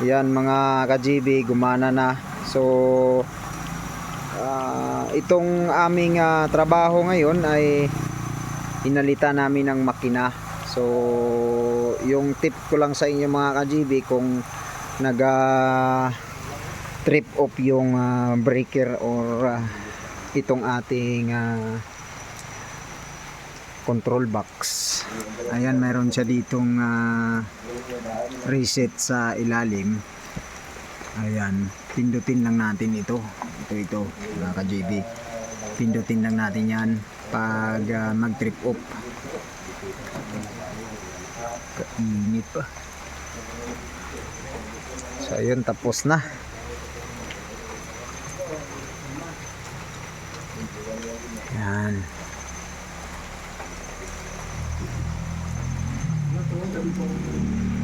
Yan mga ka-GB, gumana na. So, ah, itong aming ah, trabaho ngayon ay inalita namin ng makina. So, yung tip ko lang sa inyo mga ka-GB kung nag ah, trip off yung ah, breaker or ah, itong ating ah, control box. Ayan, meron siya ditong ah, reset sa ilalim. Ayan, pindutin lang natin ito. Ito, ito, mga ka-JB. Pindutin lang natin yan pag ah, mag-trip off. Kainit pa. So, ayun, tapos na. Yan. Muito bom. Tá